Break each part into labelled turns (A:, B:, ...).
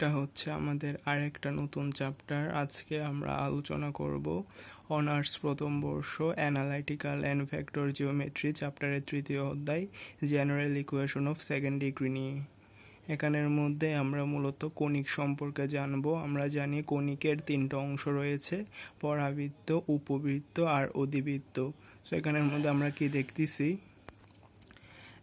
A: এটা হচ্ছে আমাদের আরেকটা নতুন চ্যাপ্টার আজকে আমরা আলোচনা করব অনার্স প্রথম বর্ষ অ্যানালাইটিক্যাল অ্যান্ড ভেক্টর জিওমেট্রি চ্যাপ্টারের তৃতীয় অধ্যায় general equation of second degree নিয়ে। এখানের মধ্যে আমরা মূলত কণিক সম্পর্কে জানব। আমরা জানি কণিকের তিনটা অংশ রয়েছে, পরাবৃত্ত, উপবৃত্ত আর অধিবৃত্ত। সো এখানের মধ্যে আমরা কি দেখতেছি?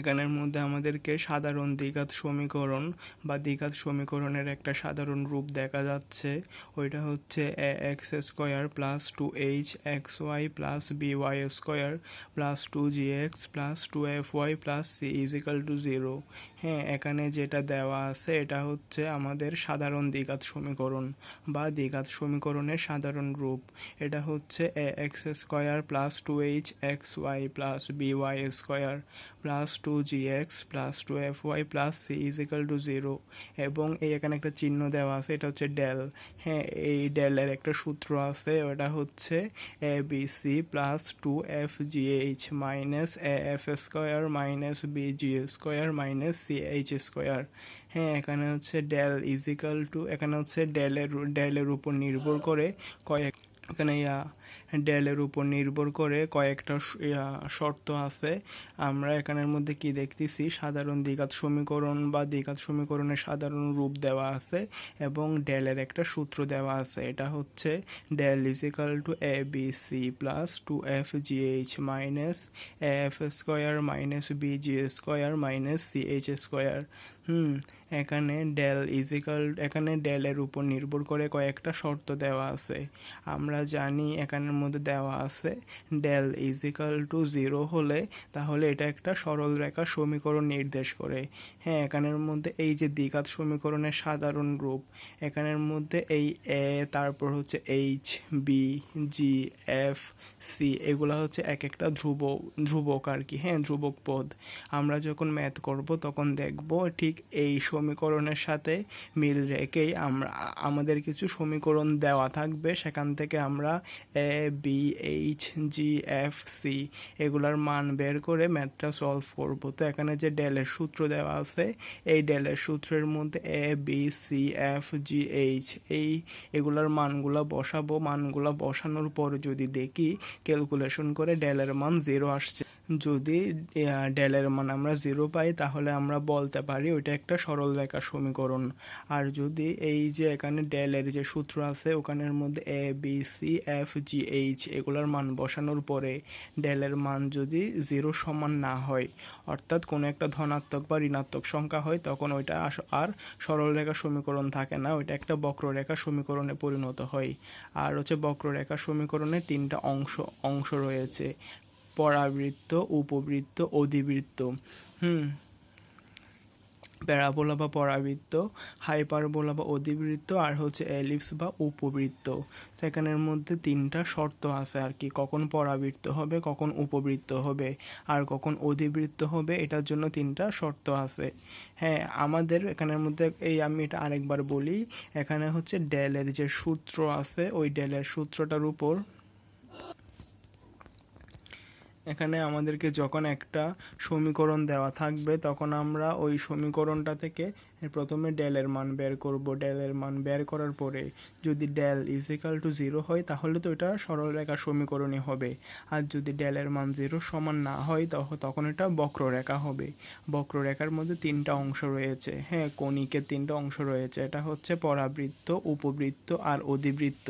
A: এখানের মধ্যে আমাদেরকে সাধারণ দ্বিঘাত সমীকরণ বা দ্বিঘাত সমীকরণের একটা সাধারণ রূপ দেখা যাচ্ছে। ওইটা হচ্ছে A X square plus two H X Y plus B Y square plus two G X plus two F Y plus C equal to zero হ্যাঁ এখানে যেটা দেওয়া আছে এটা হচ্ছে আমাদের সাধারণ দ্বিঘাত সমীকরণ বা দ্বিঘাত সমীকরণের সাধারণ রূপ। এটা হচ্ছে A X square plus two H X Y plus B Y square plus two G X plus two F Y plus C equal to zero এবং এই এখানে একটা চিহ্ন দেওয়া আছে, এটা হচ্ছে ডেল হ্যাঁ এই ডেলের একটা সূত্র আছে, ওটা হচ্ছে A B C plus two F G H minus A F square minus B G square minus C H square হ্যাঁ এখানে হচ্ছে ডেল ইজিক্যাল টু এখানে হচ্ছে ডেলের ডেলের উপর নির্ভর করে কয়েক, এখানে ডেলের উপর নির্ভর করে কয়েকটা শর্ত আছে। আমরা এখানের মধ্যে কি দেখতেছি? সাধারণ দ্বিঘাত সমীকরণ বা দ্বিঘাত সমীকরণের সাধারণ রূপ দেওয়া আছে এবং ডেলের একটা সূত্র দেওয়া আছে। এটা হচ্ছে del equal to A B C plus two F G H minus F square minus B G square minus C H square. হুম, এখানে ডেল ইজিক্যাল এখানে ডেলের উপর নির্ভর করে কয়েকটা শর্ত দেওয়া আছে। আমরা জানি এখানের মধ্যে দেওয়া আছে। Del is equal to zero হলে তাহলে এটা একটা সরল রেখা সমীকরণ নির্দেশ করে। হ্যাঁ এখানের মধ্যে এই যে দ্বিঘাত সমীকরণের সাধারণ রূপ, এখানের মধ্যে এই এ তারপর হচ্ছে H B G F C এগুলো হচ্ছে এক একটা ধ্রুব, ধ্রুবক আর কি। হ্যাঁ ধ্রুবক পদ। আমরা যখন ম্যাথ করব তখন দেখব ঠিক এই সমীকরণের সাথে মিল রেখেই আমরা, আমাদের কিছু সমীকরণ দেওয়া থাকবে। সেখান থেকে আমরা A B H G F C এগুলার মান বের করে ম্যাথটা সলভ করব। তো এখানে যে ডেলের সূত্র দেওয়া আছে, এই ডেলের সূত্রের মধ্যে A B C F G H এই এগুলার মানগুলা বসাবো। মানগুলা বসানোর পর যদি দেখি ক্যালকুলেশন করে ডেলের মান জিরো আসছে। যদি ডেলের মান আমরা জিরো পাই, তাহলে আমরা বলতে পারি ওইটা একটা সরল রেখা সমীকরণ। আর যদি এই যে এখানে ডেলের যে সূত্র আছে, ওখানের মধ্যে A B C F G H এগুলোর মান বসানোর পরে ডেলের মান যদি জিরো সমান না হয়, অর্থাৎ কোনো একটা ধনাত্মক বা ঋণাত্মক সংখ্যা হয়, তখন ওইটা আর সরল রেখা সমীকরণ থাকে না, ওইটা একটা বক্ররেখা সমীকরণে পরিণত হয়। আর হচ্ছে বক্ররেখা সমীকরণে তিনটা অংশ অংশ রয়েছে। পরাবৃত্ত, উপবৃত্ত, অধিবৃত্ত। হুম। প্যারাবোলা বা পরাবৃত্ত, হাইপারবোলা বা অধিবৃত্ত, আর হচ্ছে এলিপস বা উপবৃত্ত। তো এখানের মধ্যে তিনটা শর্ত আছে আর কি। কখন পরাবৃত্ত হবে, কখন উপবৃত্ত হবে, আর কখন অধিবৃত্ত হবে, এটার জন্য তিনটা শর্ত আছে। হ্যাঁ আমাদের এখানের মধ্যে এই আমি এটা আরেকবার বলি। এখানে হচ্ছে ডেলের যে সূত্র আছে, ওই ডেলের সূত্রটার উপর এখানে আমাদেরকে যখন একটা সমীকরণ দেওয়া থাকবে তখন আমরা ওই সমীকরণটা থেকে প্রথমে ডেলের মান বের করব। ডেলের মান বের করার পরে যদি ডেল ইজিক্যাল টু জিরো হয়, তাহলে তো এটা সরল রেখা সমীকরণই হবে। আর যদি ডেলের মান জিরো সমান না হয় তখন এটা বক্ররেখা হবে। বক্ররেখার মধ্যে তিনটা অংশ রয়েছে। হ্যাঁ কণিকের তিনটা অংশ রয়েছে। এটা হচ্ছে পরাবৃত্ত, উপবৃত্ত আর অধিবৃত্ত।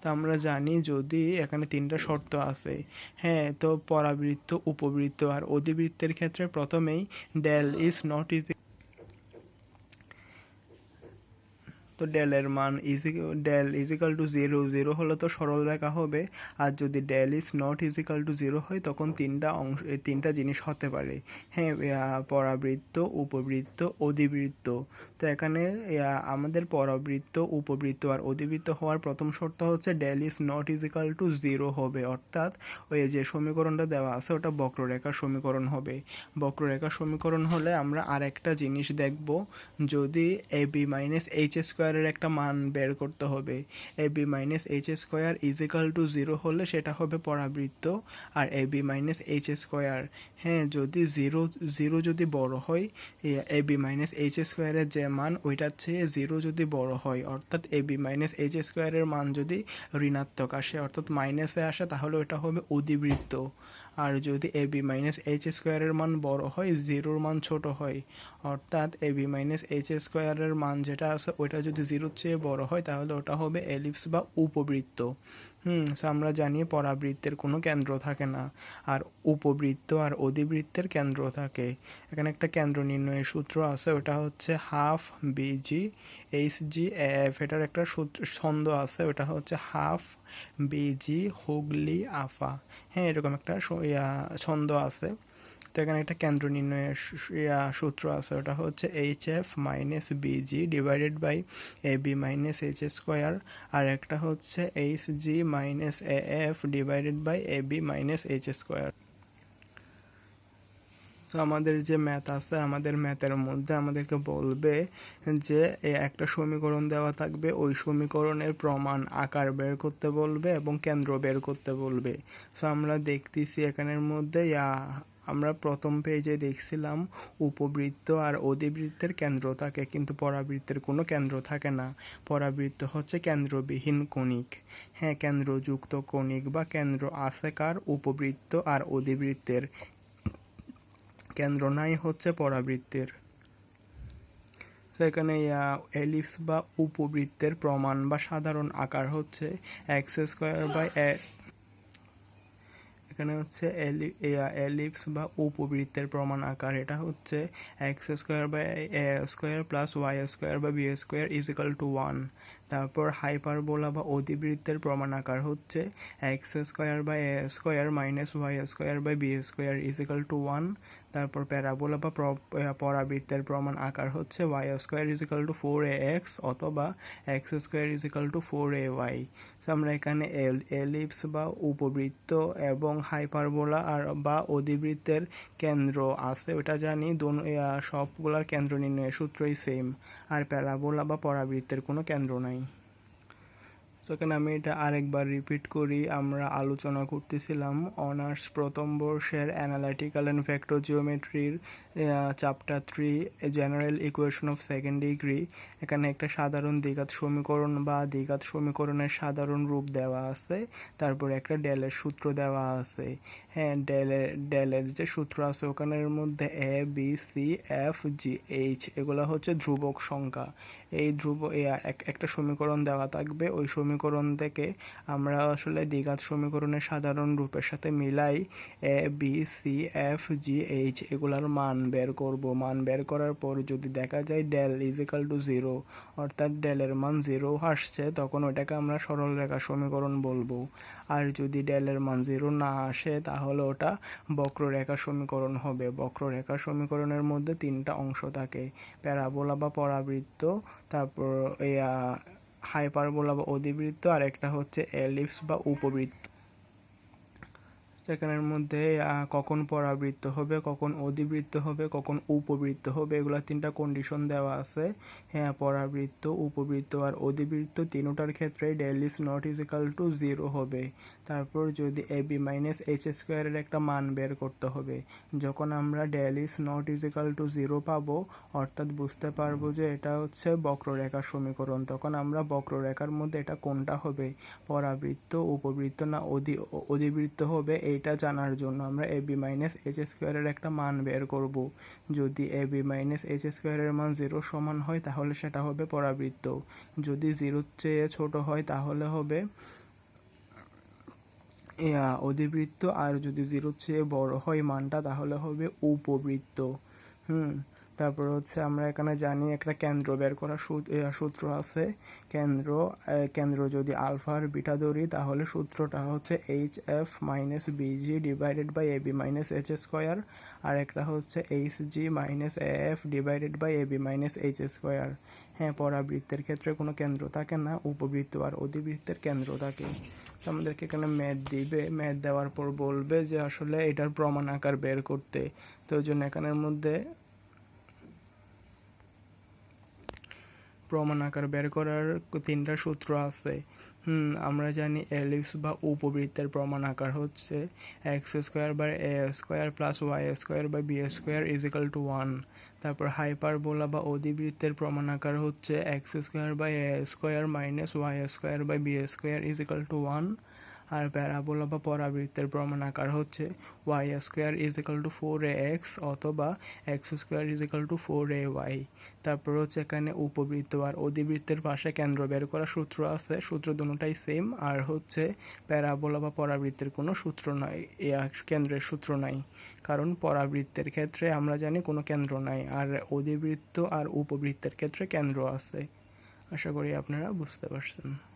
A: তা আমরা জানি যদি এখানে তিনটা শর্ত আছে। হ্যাঁ তো পরাবৃত্ত, উপবৃত্ত আর অধিবৃত্তের ক্ষেত্রে প্রথমেই ডেল ইজ নট ইজ তো ডেলের মান is del equal to zero zero হলে তো সরল রেখা হবে। আর যদি del is not equal to zero হয়, তখন তিনটা অংশ তিনটা জিনিস হতে পারে। হ্যাঁ পরাবৃত্ত, উপবৃত্ত, অধিবৃত্ত। তো এখানে আমাদের পরাবৃত্ত, উপবৃত্ত আর অধিবৃত্ত হওয়ার প্রথম শর্ত হচ্ছে del is not equal to zero হবে। অর্থাৎ, ওই যে সমীকরণটা দেওয়া আছে, ওটা বক্ররেখার সমীকরণ হবে। বক্ররেখার সমীকরণ হলে আমরা আরেকটা জিনিস দেখব। যদি এ বি মাইনাস এইচ স্কোয়ারের একটা মান বের করতে হবে। A B minus H square equal to zero হলে সেটা হবে পরাবৃত্ত আর A B minus H square হ্যাঁ যদি জিরো জিরো যদি বড় হয়, এ বি মাইনাস এইচ স্কোয়ারের যে মান, ওইটার চেয়ে জিরো যদি বড় হয়, অর্থাৎ এ বি মাইনাস এইচ স্কোয়ারের মান যদি ঋণাত্মক আসে, অর্থাৎ মাইনাসে আসে, তাহলে ওটা হবে অধিবৃত্ত। আর যদি এ বি মাইনাস এইচ স্কোয়ারের মান বড় হয় জিরোর মান ছোট হয়, অর্থাৎ এ বি মাইনাস এইচ স্কোয়ারের মান যেটা আছে, ওইটা যদি জিরোর চেয়ে বড় হয়, তাহলে ওটা হবে এলিপস বা উপবৃত্ত। হুম আমরা জানি পরাবৃত্তের কোনো কেন্দ্র থাকে না, আর উপবৃত্ত আর অধিবৃত্তের কেন্দ্র থাকে। এখানে একটা কেন্দ্র নির্ণয়ের সূত্র আছে, ওটা হচ্ছে H F B G H G F এটার একটা ছন্দ আছে, ওটা হচ্ছে হাফ বিজি হুগলি, আফা। হ্যাঁ এরকম একটা ছন্দ আছে। তো এখানে একটা কেন্দ্র নির্ণয়ের সূত্র আছে, ওটা হচ্ছে H F minus B G divided by A B minus H square আর একটা হচ্ছে H G minus A F divided by A B minus H square তো আমাদের যে ম্যাথ আছে, আমাদের ম্যাথের মধ্যে আমাদেরকে বলবে যে একটা সমীকরণ দেওয়া থাকবে, ওই সমীকরণের প্রমাণ আকার বের করতে বলবে এবং কেন্দ্র বের করতে বলবে। সো আমরা দেখতেছি এখানের মধ্যে আমরা প্রথম পেজে দেখছিলাম উপবৃত্ত আর অধিবৃত্তের কেন্দ্র থাকে, কিন্তু পরাবৃত্তের কোনো কেন্দ্র থাকে না। পরাবৃত্ত হচ্ছে কেন্দ্রবিহীন কণিক। হ্যাঁ কেন্দ্রযুক্ত কণিক বা কেন্দ্র আছে কার? উপবৃত্ত আর অধিবৃত্তের কেন্দ্র নাই হচ্ছে পরাবৃত্তের। তো এখানে এলিপস বা উপবৃত্তের প্রমাণ বা সাধারণ আকার হচ্ছে এক্স স্কোয়ার বাই এখানে হচ্ছে এলিপস বা উপবৃত্তের প্রমাণ আকার। এটা হচ্ছে X square by A square plus Y square by B square is equal to one তারপর হাইপারবোলা বা অধিবৃত্তের প্রমাণ আকার হচ্ছে X square by A square minus Y square by B square is equal to one. তারপর parabola বা প্র- পরাবৃত্তের প্রমাণ আকার হচ্ছে Y square is equal to four A X অথবা X square is equal to four A Y. So আমরা এখানে এল এলিপস বা উপবৃত্ত এবং হাইপারবোলা আর বা অধিবৃত্তের কেন্দ্র আছে, ওটা জানি। দোনো সবগুলার কেন্দ্র নির্ণয়ের সূত্রই সেম আর প্যারাবোলা বা পরাবৃত্তের কোনো কেন্দ্র নাই। তো এখানে আমি এটা আরেকবার রিপিট করি। আমরা আলোচনা করতেছিলাম অনার্স প্রথম বর্ষের analytical and factor জিওমেট্রির chapter three general equation of second degree এখানে একটা সাধারণ দ্বিঘাত সমীকরণ বা দ্বিঘাত সমীকরণের সাধারণ রূপ দেওয়া আছে। তারপর একটা ডেলের সূত্র দেওয়া আছে। হ্যাঁ ডেলের ডেলের যে সূত্র আছে, ওখানের মধ্যে A B C F G H এগুলো হচ্ছে ধ্রুবক সংখ্যা। এই ধ্রুব একটা সমীকরণ দেওয়া থাকবে। ওই সমীকরণ থেকে আমরা আসলে দ্বিঘাত সমীকরণের সাধারণ রূপের সাথে মিলাই A B C F G H এগুলার মান বের করব, মান বের করার পর যদি দেখা যায় ডেল ইজিক্যাল টু জিরো অর্থাৎ ডেলের মান জিরো আসছে, তখন ওটাকে আমরা সরল রেখা সমীকরণ বলব। আর যদি ডেলের মান জিরো না আসে, তাহলে ওটা বক্ররেখা সমীকরণ হবে। বক্ররেখা সমীকরণের মধ্যে তিনটা অংশ থাকে। প্যারাবোলা বা পরাবৃত্ত, তারপর হাইপারবোলা বা অধিবৃত্ত আর একটা হচ্ছে এলিপস বা উপবৃত্ত। সেখানের মধ্যে কখন পরাবৃত্ত হবে, কখন অধিবৃত্ত হবে, কখন উপবৃত্ত হবে, এগুলো তিনটা কন্ডিশন দেওয়া আছে। হ্যাঁ পরাবৃত্ত, উপবৃত্ত আর অধিবৃত্ত তিনোটার ক্ষেত্রে del is not equal to zero হবে। তারপর যদি এ বি মাইনাস এইচ স্কোয়ারের একটা মান বের করতে হবে, যখন আমরা del is not equal to zero পাবো, অর্থাৎ বুঝতে পারব যে এটা হচ্ছে বক্ররেখার সমীকরণ, তখন আমরা বক্ররেখার মধ্যে এটা কোনটা হবে? পরাবৃত্ত, উপবৃত্ত না অধি, অধিবৃত্ত হবে এইটা জানার জন্য আমরা এ বি মাইনাস এইচ স্কোয়ারের একটা মান বের করব। যদি এ বি মাইনাস এইচ স্কোয়ারের মান জিরো সমান হয়, তাহলে সেটা হবে পরাবৃত্ত। যদি জিরোর চেয়ে ছোট হয়, তাহলে হবে অধিবৃত্ত। আর যদি জিরোর চেয়ে বড় হয়, মানটা, তাহলে হবে উপবৃত্ত। হুম? তারপর হচ্ছে আমরা এখানে জানি একটা কেন্দ্র বের করার সূত্র আছে। কেন্দ্র কেন্দ্র যদি আলফার বিটা ধরি, তাহলে সূত্রটা হচ্ছে H F minus B G divided by A B minus H square আর একটা হচ্ছে H G minus A F divided by A B minus H square হ্যাঁ পরাবৃত্তের ক্ষেত্রে কোনো কেন্দ্র থাকে না, উপবৃত্ত আর অধিবৃত্তের কেন্দ্র থাকে। আমাদেরকে এখানে ম্যাথ দিবে। ম্যাথ দেওয়ার পর বলবে যে আসলে এটার প্রমাণ আকার বের করতে। তো ওই জন্য এখানের মধ্যে প্রমাণ আকার বের করার তিনটা সূত্র আছে। হুম, আমরা জানি এলিপস বা উপবৃত্তের প্রমাণ আকার হচ্ছে X square by A square plus Y square by B square equal to one. তারপর হাইপারবোলা বা অধিবৃত্তের প্রমাণ আকার হচ্ছে X square by A square minus Y square by B square equal to one. R parabola বা পরাবৃত্তের প্রমাণ আকার হচ্ছে Y square is equal to four A X অথবা X square is equal to four A Y তারপর হচ্ছে এখানে উপবৃত্ত আর অধিবৃত্তের পাশে কেন্দ্র বের করার সূত্র আছে। সূত্র দুটোটাই সেম আর হচ্ছে প্যারাবোলা বা পরাবৃত্তের কোনো সূত্র নাই কেন্দ্রের সূত্র নাই। কারণ পরাবৃত্তের ক্ষেত্রে আমরা জানি কোনো কেন্দ্র নাই, আর অধিবৃত্ত আর উপবৃত্তের ক্ষেত্রে কেন্দ্র আছে। আশা করি আপনারা বুঝতে পারছেন।